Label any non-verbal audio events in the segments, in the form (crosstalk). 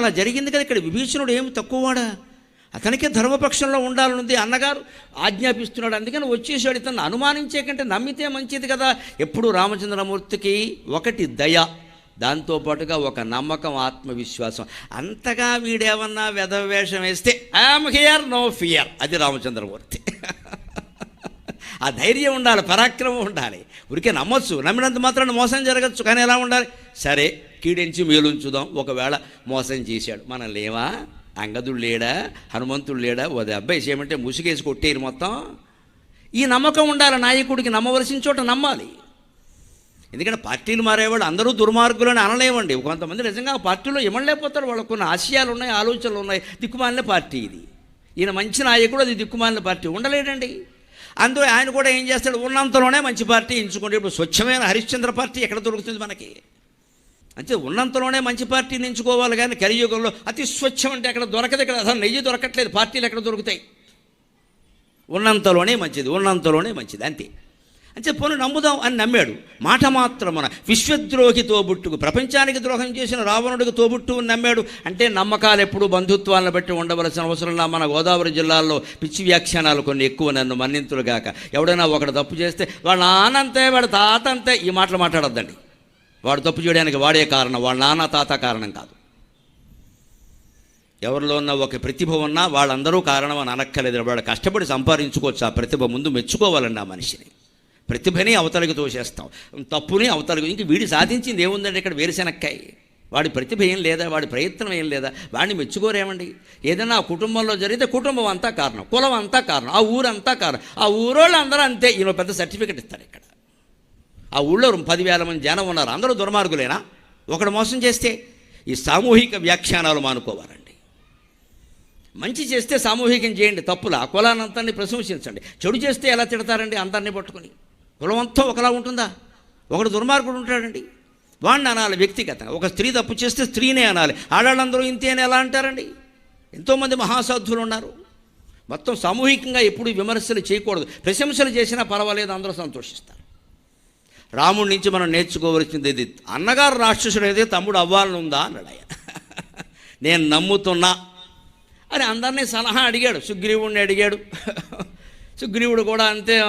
అలా జరిగింది కదా ఇక్కడ విభీషణుడు ఏమి తక్కువవాడా? అతనికే ధర్మపక్షంలో ఉండాలనుంది అన్నగారు ఆజ్ఞాపిస్తున్నాడు. అందుకని వచ్చేసాడు ఇతను అనుమానించే కంటే నమ్మితే మంచిది కదా. ఎప్పుడు రామచంద్రమూర్తికి ఒకటి దయ దాంతోపాటుగా ఒక నమ్మకం ఆత్మవిశ్వాసం. అంతగా వీడేమన్నా వెధవేషం వేస్తే ఐఎమ్ హియర్ నో ఫియర్ అది రామచంద్రమూర్తి. ఆ ధైర్యం ఉండాలి పరాక్రమం ఉండాలి. ఉరికే నమ్మొచ్చు నమ్మినంత మాత్రాన్ని మోసం జరగచ్చు కానీ ఎలా ఉండాలి? సరే కీడించి మేలుంచుదాం. ఒకవేళ మోసం చేశాడు. మనం లేవా? అంగదుడు లేడా? హనుమంతుడు లేడా? ఓ అబ్బాయి చేయమంటే ముసుగేసి కొట్టేరు మొత్తం. ఈ నమ్మకం ఉండాలి. నాయకుడికి నమ్మవలసిన చోట నమ్మాలి. ఎందుకంటే పార్టీలు మారేవాడు అందరూ దుర్మార్గులని అనలేమండి. కొంతమంది నిజంగా ఆ పార్టీలో ఇవ్వలేకపోతారు వాళ్ళకు కొన్ని ఆశయాలు ఉన్నాయి ఆలోచనలు ఉన్నాయి. దిక్కుమాలిన పార్టీ ఇది. ఈయన మంచి నాయకుడు అది దిక్కుమాలిన పార్టీ ఉండలేడండి. అందులో ఆయన కూడా ఏం చేస్తాడు? ఉన్నంతలోనే మంచి పార్టీ ఎంచుకోండి ఇప్పుడు స్వచ్ఛమైన హరిశ్చంద్ర పార్టీ ఎక్కడ దొరుకుతుంది మనకి? అంటే ఉన్నంతలోనే మంచి పార్టీని ఎంచుకోవాలి కానీ కలియుగంలో అతి స్వచ్ఛం అంటే అక్కడ దొరకదు ఇక్కడ. అసలు నెయ్యి దొరకట్లేదు. పార్టీలు ఎక్కడ దొరుకుతాయి? ఉన్నంతలోనే మంచిది. ఉన్నంతలోనే మంచిది. అంతే. అంటే పోను నమ్ముదాం అని నమ్మాడు. మాట మాత్రమున విశ్వద్రోహి తోబుట్టుకు ప్రపంచానికి ద్రోహం చేసిన రావణుడికి తోబుట్టు అని నమ్మాడు. అంటే నమ్మకాలు ఎప్పుడు బంధుత్వాలను బట్టి ఉండవలసిన అవసరం మన గోదావరి జిల్లాలో పిచ్చి వ్యాఖ్యానాలు కొన్ని ఎక్కువ నన్ను మన్నింతులుగాక ఎవడైనా ఒకడు తప్పు చేస్తే వాడు నానంతే వాడు తాత అంతే ఈ మాటలు మాట్లాడొద్దండి. వాడు తప్పు చేయడానికి వాడే కారణం వాళ్ళ నాన్న తాత కారణం కాదు. ఎవరిలో ఉన్న ఒక ప్రతిభ ఉన్నా వాళ్ళందరూ కారణం అని అనక్కలేదు వాడు కష్టపడి సంపాదించుకోవచ్చు. ఆ ప్రతిభ ముందు మెచ్చుకోవాలండి ఆ మనిషిని. ప్రతిభని అవతలకి తోసేస్తాం. తప్పుని అవతలకి ఇంక వీడి సాధించింది ఏముందండి ఇక్కడ వేరుశెనక్కాయ? వాడి ప్రతిభ ఏం లేదా? వాడి ప్రయత్నం ఏం లేదా? వాడిని మెచ్చుకోరేమండి? ఏదైనా ఆ కుటుంబంలో జరిగితే కుటుంబం అంతా కారణం కులం అంతా కారణం ఆ ఊరంతా కారణం ఆ ఊరోళ్ళు అందరూ అంతే. ఈయన పెద్ద సర్టిఫికెట్ ఇస్తారు ఇక్కడ. ఆ ఊళ్ళో పదివేల మంది జనం ఉన్నారు. అందరూ దుర్మార్గులేనా? ఒకడు మోసం చేస్తే ఈ సామూహిక వ్యాఖ్యానాలు మానుకోవాలండి. మంచి చేస్తే సామూహికం చేయండి తప్పుల? కులానంతాన్ని ప్రశంసించండి. చెడు చేస్తే ఎలా తిడతారండి అందరినీ పట్టుకుని? కులం అంతా ఒకలా ఉంటుందా? ఒకడు దుర్మార్గుడు ఉంటాడండి. వాడిని అనాలి వ్యక్తిగతంగా. ఒక స్త్రీ తప్పు చేస్తే స్త్రీనే అనాలి. ఆడవాళ్ళందరూ ఇంతే అని ఎలా అంటారండి? ఎంతోమంది మహాసాధువులు ఉన్నారు. మొత్తం సామూహికంగా ఎప్పుడు విమర్శలు చేయకూడదు. ప్రశంసలు చేసినా పర్వాలేదు అందరూ సంతోషిస్తారు. రాముడి నుంచి మనం నేర్చుకోవలసింది ఇది. అన్నగారు రాక్షసుడు అయితే తమ్ముడు అవ్వాలని ఉందా? అన్నాడు ఆయన. (laughs) నేను నమ్ముతున్నా. అని అందరినీ సలహా అడిగాడు. సుగ్రీవుడిని అడిగాడు. (laughs) సుగ్రీవుడు కూడా అంతే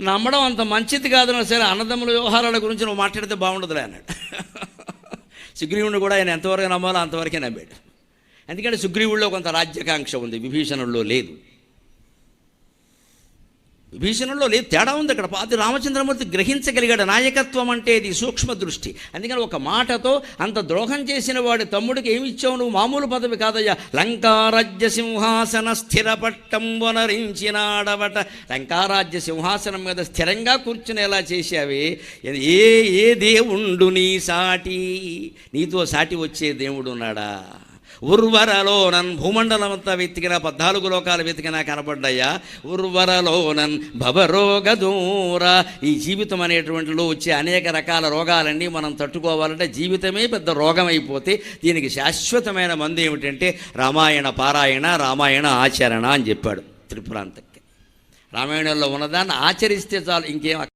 నమ్మడం అంత మంచిది కాదన్నా సరే అన్నదమ్ముల వ్యవహారాల గురించి నువ్వు మాట్లాడితే బాగుండదులే అన్నాడు. (laughs) సుగ్రీవుడిని కూడా ఆయన ఎంతవరకు నమ్మాలో అంతవరకే నమ్మాడు. ఎందుకంటే సుగ్రీవుడిలో కొంత రాజ్యాకాంక్ష ఉంది. విభీషణుల్లో లేదు. విభీషణంలో లేదు తేడా ఉంది అక్కడ. అది రామచంద్రమూర్తి గ్రహించగలిగాడు. నాయకత్వం అంటే ఇది సూక్ష్మ దృష్టి. అందుకని ఒక మాటతో అంత ద్రోహం చేసిన వాడి తమ్ముడికి ఏమి ఇచ్చావు నువ్వు? మామూలు పదవి కాదయ్యా. లంకారాజ్య సింహాసన స్థిరపట్టం వనరించినాడవట. లంకారాజ్య సింహాసనం మీద స్థిరంగా కూర్చునేలా చేశావే? ఏ ఏ దేవుండు నీ సాటి? నీతో సాటి వచ్చే దేవుడు ఉన్నాడా ఉర్వరలోనన్ భూమండలమంతా వెతికిన పద్నాలుగు లోకాలు వెతికినా కనపడ్డాయా? ఉర్వరలోనన్ భవరోగ దూర. ఈ జీవితం అనేటువంటిలో వచ్చే అనేక రకాల రోగాలన్నీ మనం తట్టుకోవాలంటే జీవితమే పెద్ద రోగం అయిపోతే దీనికి శాశ్వతమైన మందు ఏమిటంటే రామాయణ పారాయణ రామాయణ ఆచరణ అని చెప్పాడు త్రిపురాంతకి రామాయణంలో ఉన్నదాన్ని ఆచరిస్తే చాలు ఇంకేం